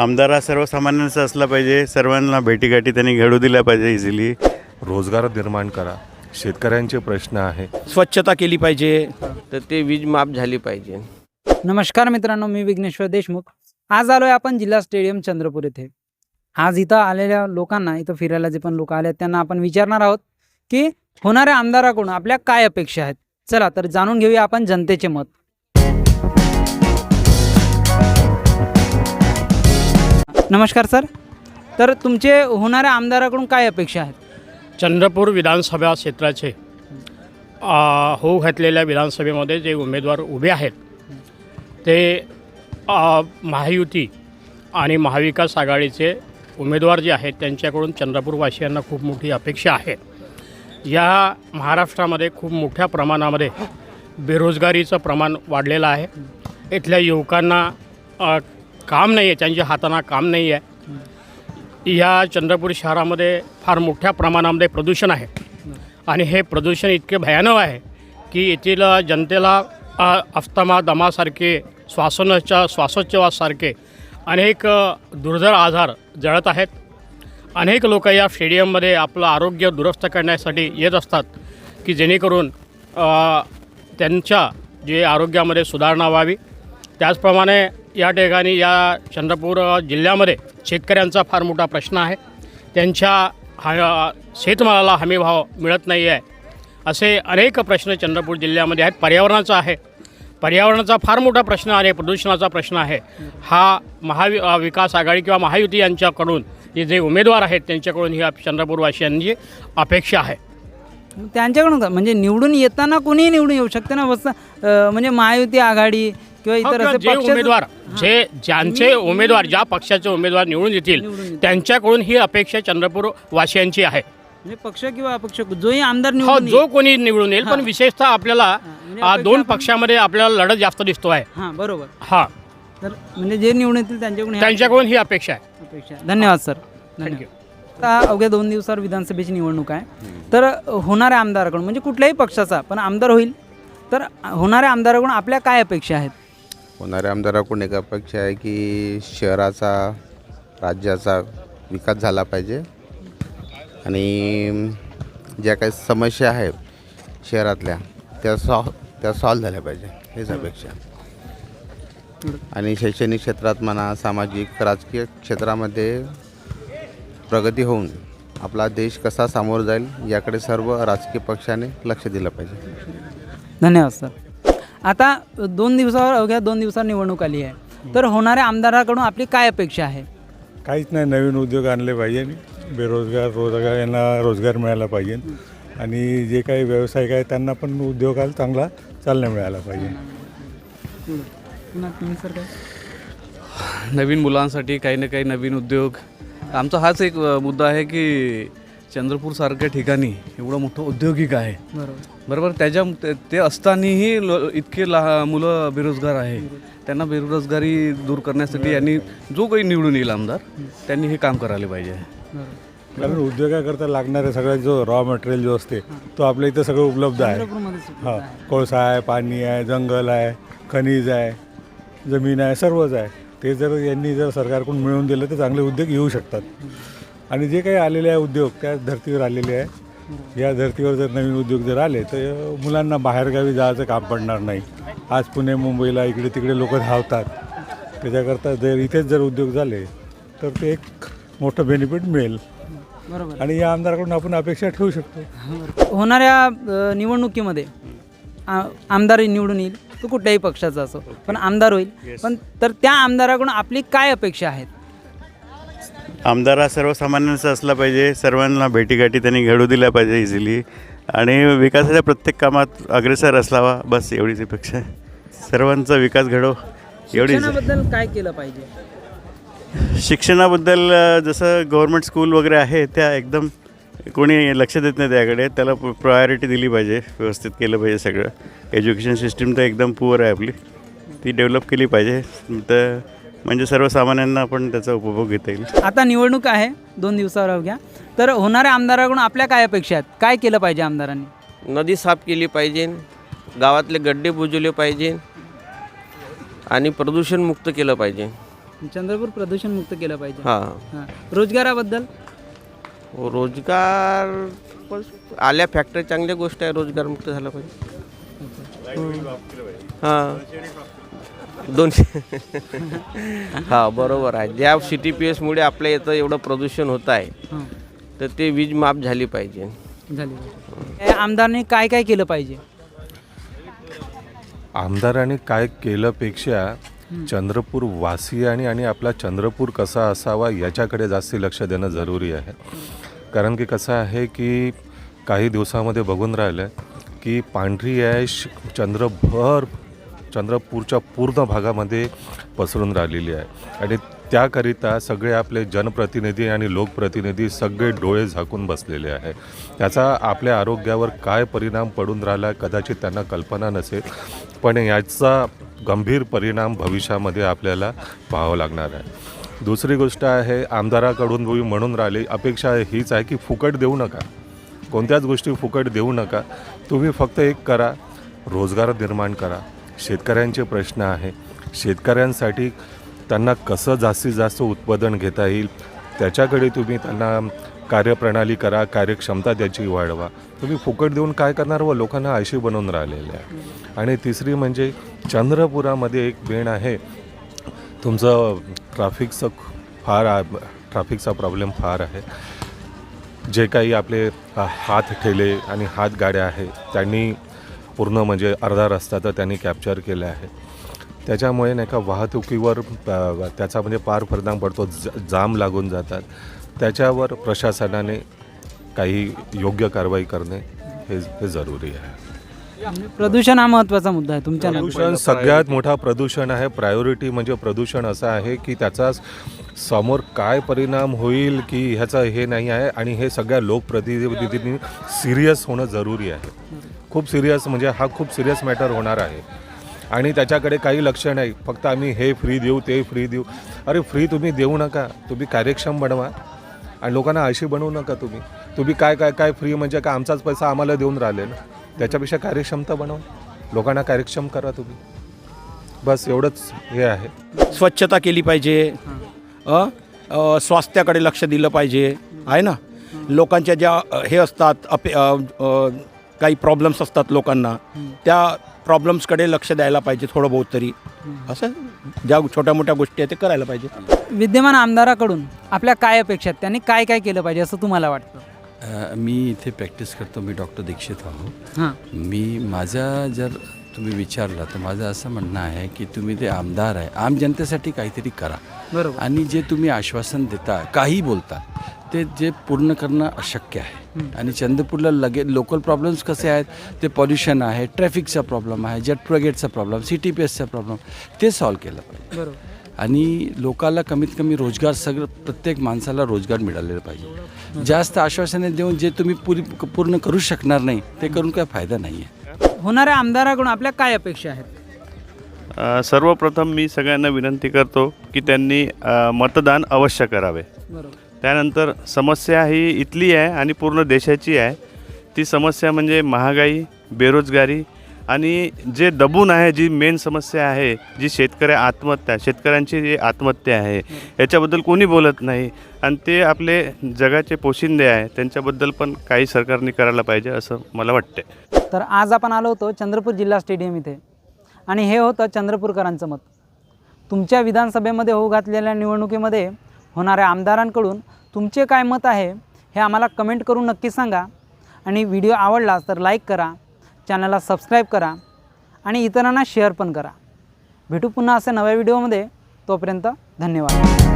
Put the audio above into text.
आमदार हा सर्वसामान्यांचा असला पाहिजे. सर्वांना भेटीगाठी त्यांनी घडू दिल्या पाहिजे इझिली रोजगार निर्माण करा. शेतकऱ्यांचे प्रश्न आहे. स्वच्छता केली पाहिजे. तर ते वीज माफ झाली पाहिजे. नमस्कार मित्रांनो मी विघ्नेश्वर देशमुख. आज आलोय आपण जिल्हा स्टेडियम चंद्रपूर येथे. आज इथं आलेल्या लोकांना इथं फिरायला जे पण लोक आले आहेत त्यांना आपण विचारणार आहोत की होणाऱ्या आमदाराकडून आपल्या काय अपेक्षा आहेत? चला तर जाणून घेऊया आपण जनतेचे मत. नमस्कार सर. तर तुमचे होणाऱ्या आमदाराकडून काय अपेक्षा आहेत? चंद्रपूर विधानसभा क्षेत्राचे होऊ घातलेल्या विधानसभेमध्ये जे उमेदवार उभे आहेत ते महायुती आणि महाविकास आघाडीचे उमेदवार जे आहेत त्यांच्याकडून चंद्रपूरवासियांना खूप मोठी अपेक्षा आहे. या महाराष्ट्रामध्ये खूप मोठ्या प्रमाणामध्ये बेरोजगारीचं प्रमाण वाढलेलं आहे. इथल्या युवकांना काम नाही आहे त्यांच्या हातांना काम नाही आहे ह्या चंद्रपूर शहरामध्ये फार मोठ्या प्रमाणामध्ये प्रदूषण आहे. आणि हे प्रदूषण इतके भयानक आहे की येथील जनतेला अ, अस्थमा दमासारखे श्वासोच्छ्वास श्वासोच्छवासारखे अनेक दुर्धर आजार जळत आहेत. अनेक लोक या स्टेडियममध्ये आपलं आरोग्य दुरुस्त करण्यासाठी येत असतात की जेणेकरून त्यांच्या जे आरोग्यामध्ये सुधारणा व्हावी. त्याचप्रमाणे या ठिकाणी या चंद्रपूर जिल्ह्यामध्ये शेतकऱ्यांचा फार मोठा प्रश्न आहे. त्यांच्या हा शेतमालाला हमीभाव मिळत नाही आहे असे अनेक प्रश्न चंद्रपूर जिल्ह्यामध्ये आहेत. पर्यावरणाचा आहे. पर्यावरणाचा फार मोठा प्रश्न आहे प्रदूषणाचा प्रश्न आहे. हा महावि विकास आघाडी किंवा महायुती यांच्याकडून हे जे उमेदवार आहेत त्यांच्याकडून ही चंद्रपूरवासियांची अपेक्षा आहे. त्यांच्याकडून का? म्हणजे निवडून येताना कोणीही निवडून येऊ शकते ना? बस म्हणजे महायुती आघाडी किंवा इतर असे जे उमेदवार जे ज्यांचे उमेदवार ज्या पक्षाचे उमेदवार निवडून येतील निवडून येतील. त्यांच्याकडून ही अपेक्षा चंद्रपूर वासियांची आहे. म्हणजे पक्ष किंवा अपक्ष जोही आमदार हो निवडून जो कोणी निवडून येईल पण. विशेषतः आपल्याला म्हणजे आ, दोन आपण- पक्षामध्ये आपल्याला लढत जास्त दिसतो आहे. हां बरोबर. हा. तर म्हणजे जे निवडून येतील त्यांच्याकडून ह्या त्यांच्याकडून ही अपेक्षा आहे. अपेक्षा आहे. धन्यवाद सर. धन्यवाद. आता अवघ्या दोन दिवसावर विधानसभेची निवडणूक आहे. तर होणाऱ्या आमदाराकडून म्हणजे कुठल्याही पक्षाचा पण आमदार होईल. तर होणाऱ्या आमदाराकडून आपल्या काय अपेक्षा आहेत? होणाऱ्या आमदाराकडून एक अपेक्षा आहे की शहराचा राज्याचा विकास झाला पाहिजे. आणि ज्या काही समस्या आहेत शहरातल्या त्या सॉ त्या सॉल्व झाल्या पाहिजे हेच अपेक्षा आणि शैक्षणिक क्षेत्रात म्हणा सामाजिक राजकीय क्षेत्रामध्ये प्रगती होऊन आपला देश कसा सामोरं जाईल याकडे सर्व राजकीय पक्षाने लक्ष दिलं पाहिजे. धन्यवाद सर. आता दोन दिवसावर अवघ्या दोन दिवसावर निवडणूक आली आहे. तर होणाऱ्या आमदाराकडून आपली काय अपेक्षा आहे? काहीच नाही नवीन उद्योग आणले पाहिजे. बेरोजगार रोजगार यांना रोजगार मिळाला पाहिजे. आणि जे काही व्यावसायिक आहे त्यांना पण उद्योगाला चांगला चालना मिळाला पाहिजे. सर काय? नवीन मुलांसाठी काही ना काही नवीन उद्योग. आमचा हाच एक मुद्दा आहे की चंद्रपूरसारख्या ठिकाणी एवढं मोठं औद्योगिक आहे. बरोबर. बरोबर? त्याच्या ते- ते असतानाही लो इतके लहा मुलं बेरोजगार आहे. त्यांना बेरोजगारी दूर करण्यासाठी यांनी जो काही निवडून येईल आमदार त्यांनी हे काम करायला पाहिजे. कारण उद्योगाकरता लागणारे सगळं जो रॉ मटेरियल जो असते तो आपल्या इथं सगळं उपलब्ध आहे. हा. आहे. कोळसा आहे पाणी आहे जंगल आहे खनिज आहे जमीन आहे सर्वच आहे. ते जर यांनी जर सरकारकडून मिळवून दिलं तर चांगले उद्योग येऊ शकतात. आणि जे काही आलेले आहे उद्योग त्या धर्तीवर आलेले आहे. या धर्तीवर जर नवीन उद्योग जर आले तर मुलांना बाहेरगावी जायचं काम पडणार नाही. आज पुणे मुंबईला इकडे तिकडे लोक धावतात. त्याच्याकरता जर इथेच जर उद्योग झाले तर ते एक मोठं बेनिफिट मिळेल. बरोबर. आणि या आमदाराकडून आपण अपेक्षा ठेवू शकतो. होणाऱ्या अ, निवडणुकीमध्ये आ- आमदार निवडून येईल तो कुठल्याही पक्षाचा असो पण आमदार होईल. पण तर त्या आमदाराकडून आपली काय अपेक्षा आहेत? आमदार हा सर्वसामान्यांचा असला पाहिजे सर्वांना भेटीगाठी त्यांनी घडू दिल्या पाहिजे इझिली आणि विकासाच्या प्रत्येक कामात अग्रेसर असावा बस एवढीच अपेक्षा आहे. सर्वांचा विकास घडव एवढीच. शिक्षणाबद्दल काय केलं पाहिजे? शिक्षणाबद्दल जसं गव्हर्मेंट स्कूल वगैरे आहे त्या एकदम कोणी लक्ष देत नाही त्याकडे त्याला प्रायोरिटी दिली पाहिजे व्यवस्थित केलं पाहिजे सगळं. एज्युकेशन सिस्टीम तर एकदम पुअर आहे आपली. ती डेव्हलप केली पाहिजे. तर म्हणजे सर्वसामान्यांना पण त्याचा उपभोग घेता येईल. आता निवडणूक आहे दोन दिवसावर अवघ्या. तर होणाऱ्या आमदाराकडून आपल्या काय अपेक्षा आहेत? काय केलं पाहिजे आमदारांनी? नदी साफ केली पाहिजे गावातले गड्डे बुजवले पाहिजे आणि प्रदूषणमुक्त केलं पाहिजे. चंद्रपूर प्रदूषण मुक्त केलं पाहिजे. हां. हां. रोजगाराबद्दल? रोजगार बस आल्या फॅक्टरी चांगली गोष्ट आहे रोजगार मुक्त झाला पाहिजे. हां. दोनशे हां बरोबर आहे. ज्या सी टी पी एसमुळे आपल्या इथं एवढं प्रदूषण होत आहे हां. तर ते वीज माफ झाली पाहिजे. झाली. हे आमदारने काय काय केलं पाहिजे? आमदारांनी काय केलंपेक्षा चंद्रपूर वासियाने आणि आपला चंद्रपूर कसा असावा याच्याकडे जास्ती लक्ष देणं जरुरी आहे. कारण की कसं आहे की काही दिवसामध्ये बघून राहिलं की पांढरी ॲश चंद्रभर चंद्रपूरच्या पूर्ण भागामध्ये पसरून राहिलेली आहे. आणि त्याकरिता सगळे आपले जनप्रतिनिधी आणि लोकप्रतिनिधी सगळे डोळे झाकून बसलेले आहे. त्याचा आपल्या आरोग्यावर काय परिणाम पडून राहिला कदाचित त्यांना कल्पना नसेल पण याचा गंभीर परिणाम भविष्यामध्ये आपल्याला पाहावं लागणार आहे. दुसरी गोष्ट आहे आमदाराकडून म्हणून राहिली. अपेक्षा हीच आहे की फुकट देऊ नका. कोणत्याच गोष्टी फुकट देऊ नका. तुम्ही फक्त एक करा रोजगार निर्माण करा. शेतकऱ्यांचे प्रश्न आहे. शेतकऱ्यांसाठी त्यांना कसं जास्तीत जास्त उत्पादन घेता येईल त्याच्याकडे तुम्ही त्यांना कार्यप्रणाली करा कार्यक्षमता त्याची वाढवा. तुम्ही फुकट देऊन काय करणार व लोकांना आयशी बनवून राहिलेले आहे. आणि तिसरी म्हणजे चंद्रपुरामध्ये एक बेण आहे. तुमचं ट्रॅफिकचं फार ट्राफिकचा ट्रॅफिकचा प्रॉब्लेम फार आहे. जे काही आपले हात ठेले आणि हात गाड्या आहेत त्यांनी पूर्ण म्हणजे अर्धा रस्ता तर त्यांनी कॅप्चर केला आहे. त्याच्यामुळे नाही का वाहतुकीवर त्याचा म्हणजे पार परिणाम पडतो ज जाम लागून जातात. त्याच्यावर प्रशासनाने काही योग्य कारवाई करणे हे हे जरुरी आहे. प्रदूषण हा महत्त्वाचा मुद्दा आहे तुमच्या प्रदूषण सगळ्यात मोठा प्रदूषण आहे. प्रायोरिटी म्हणजे प्रदूषण असं आहे की त्याचा समोर काय परिणाम होईल की ह्याचं हे नाही आहे आणि हे सगळ्या लोकप्रतिनिधींनी सिरियस होणं जरुरी आहे. खूप सिरियस म्हणजे हा खूप सिरियस मॅटर होणार आहे. आणि त्याच्याकडे काही लक्ष नाही. फक्त आम्ही हे फ्री देऊ ते फ्री देऊ. अरे फ्री तुम्ही देऊ नका. तुम्ही कार्यक्षम बनवा. आणि लोकांना अशी बनवू नका तुम्ही. तुम्ही काय काय काय फ्री म्हणजे काय आमचाच पैसा आम्हाला देऊन राहिले ना? त्याच्यापेक्षा कार्यक्षमता बनवा. लोकांना कार्यक्षम करा तुम्ही. बस एवढंच हे आहे. स्वच्छता केली पाहिजे. स्वास्थ्याकडे लक्ष दिलं पाहिजे. आहे ना? लोकांच्या ज्या हे असतात अपे काही प्रॉब्लेम्स असतात लोकांना. त्या प्रॉब्लेम्सकडे लक्ष द्यायला पाहिजे थोडं बहुत तरी. असं ज्या छोट्या मोठ्या गोष्टी आहेत ते करायला पाहिजे. विद्यमान आमदाराकडून आपल्या काय अपेक्षा आहेत? त्यांनी काय काय केलं पाहिजे असं तुम्हाला वाटतं? अ, मी इथे प्रॅक्टिस करतो. मी डॉक्टर दीक्षित आहो हां. मी माझा जर तुम्ही विचारलं तर माझं असं म्हणणं आहे की तुम्ही ते आमदार आहे आम जनतेसाठी काहीतरी करा. बरोबर. आणि जे तुम्ही आश्वासन देता काही बोलता ते जे पूर्ण करणं अशक्य आहे. आणि चंद्रपूरला लगे लोकल प्रॉब्लेम्स कसे आहेत? ते पॉल्युशन आहे ट्रॅफिकचा प्रॉब्लेम आहे जेट ब्रिगेडचा प्रॉब्लेम सी टी पी एसचा प्रॉब्लेम ते सॉल्व केलं पाहिजे. बरोबर. आणि लोकाला कमीत कमी रोजगार सगळं प्रत्येक माणसाला रोजगार मिळालेला पाहिजे. जास्त आश्वासने देऊन जे तुम्ही पुरी पूर्ण करू शकणार नाही ते करून काय फायदा नाही आहे होणाऱ्या आमदाराकडून आपल्या काय अपेक्षा आहेत? सर्वप्रथम मी सगळ्यांना विनंती करतो की त्यांनी मतदान अवश्य करावे. बरोबर. त्यानंतर समस्या ही इथली आहे आणि पूर्ण देशाची आहे. ती समस्या म्हणजे महागाई बेरोजगारी आणि जे दबून आहे जी मेन समस्या आहे जी शेतकऱ्या आत्महत्या शेतकऱ्यांची जी आत्महत्या आहे याच्याबद्दल कोणी बोलत नाही. आणि ते आपले जगाचे पोशिंदे आहे त्यांच्याबद्दल पण काही सरकारने करायला पाहिजे असं मला वाटते तर आज आपण आलो होतो चंद्रपूर जिल्हा स्टेडियम इथे. आणि हे होतं चंद्रपूरकरांचं मत. तुमच्या विधानसभेमध्ये होऊ घातलेल्या निवडणुकीमध्ये होणाऱ्या आमदारांकडून तुमचे काय मत आहे हे आम्हाला कमेंट करून नक्की सांगा. आणि व्हिडिओ आवडला तर लाईक करा चॅनलला सबस्क्राईब करा आणि इतरांना शेअर पण करा. भेटू पुन्हा असे नव्या व्हिडिओमध्ये. तोपर्यंत धन्यवाद.